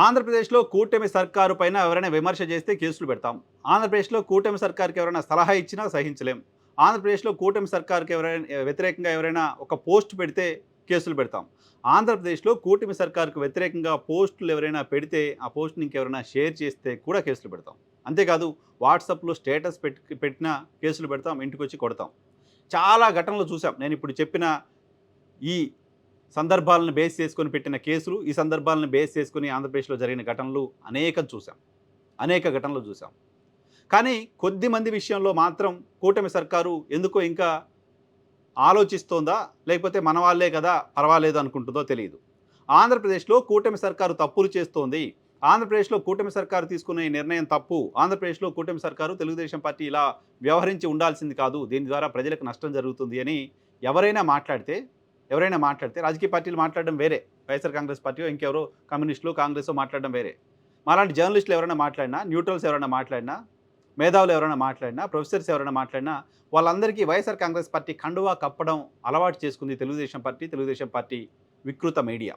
ఆంధ్రప్రదేశ్లో కూటమి సర్కారు పైన ఎవరైనా విమర్శ చేస్తే కేసులు పెడతాం. ఆంధ్రప్రదేశ్లో కూటమి సర్కార్కి ఎవరైనా సలహా ఇచ్చినా సహించలేం. ఆంధ్రప్రదేశ్లో కూటమి సర్కార్కి ఎవరైనా వ్యతిరేకంగా ఎవరైనా ఒక పోస్ట్ పెడితే కేసులు పెడతాం. ఆంధ్రప్రదేశ్లో కూటమి సర్కార్కు వ్యతిరేకంగా పోస్టులు ఎవరైనా పెడితే ఆ పోస్ట్ని ఇంకెవరైనా షేర్ చేస్తే కూడా కేసులు పెడతాం. అంతేకాదు వాట్సాప్లో స్టేటస్ పెట్టి పెట్టినా కేసులు పెడతాం ఇంటికి వచ్చి కొడతాం. చాలా ఘటనలు చూసాం. నేను ఇప్పుడు చెప్పిన ఈ సందర్భాలను బేస్ చేసుకొని పెట్టిన కేసులు ఈ సందర్భాలను బేస్ చేసుకొని ఆంధ్రప్రదేశ్లో జరిగిన ఘటనలు అనేకం చూసాం అనేక ఘటనలు చూసాం కానీ కొద్ది మంది విషయంలో మాత్రం కూటమి సర్కారు ఎందుకో ఇంకా ఆలోచిస్తోందా? లేకపోతే మన వాళ్ళే కదా పర్వాలేదు అనుకుంటుందో తెలియదు ఆంధ్రప్రదేశ్లో కూటమి సర్కారు తప్పులు చేస్తోంది. ఆంధ్రప్రదేశ్లో కూటమి సర్కారు తీసుకున్న ఈ నిర్ణయం తప్పు. ఆంధ్రప్రదేశ్లో కూటమి సర్కారు తెలుగుదేశం పార్టీ ఇలా వ్యవహరించి ఉండాల్సింది కాదు. దీని ద్వారా ప్రజలకు నష్టం జరుగుతుంది అని ఎవరైనా మాట్లాడితే ఎవరైనా మాట్లాడితే రాజకీయ పార్టీలు మాట్లాడడం వేరే. వైఎస్ఆర్ కాంగ్రెస్ పార్టీ ఇంకెవరో కమ్యూనిస్టులు కాంగ్రెస్ మాట్లాడడం వేరే. మాలాంటి జర్నలిస్టులు ఎవరైనా మాట్లాడినా న్యూట్రల్స్ ఎవరైనా మాట్లాడినా మేధావులు ఎవరైనా మాట్లాడినా ప్రొఫెసర్స్ ఎవరైనా మాట్లాడినా వాళ్ళందరికీ వైఎస్ఆర్ కాంగ్రెస్ పార్టీ కండువా కప్పడం అలవాటు చేసుకుంది తెలుగుదేశం పార్టీ తెలుగుదేశం పార్టీ వికృత మీడియా.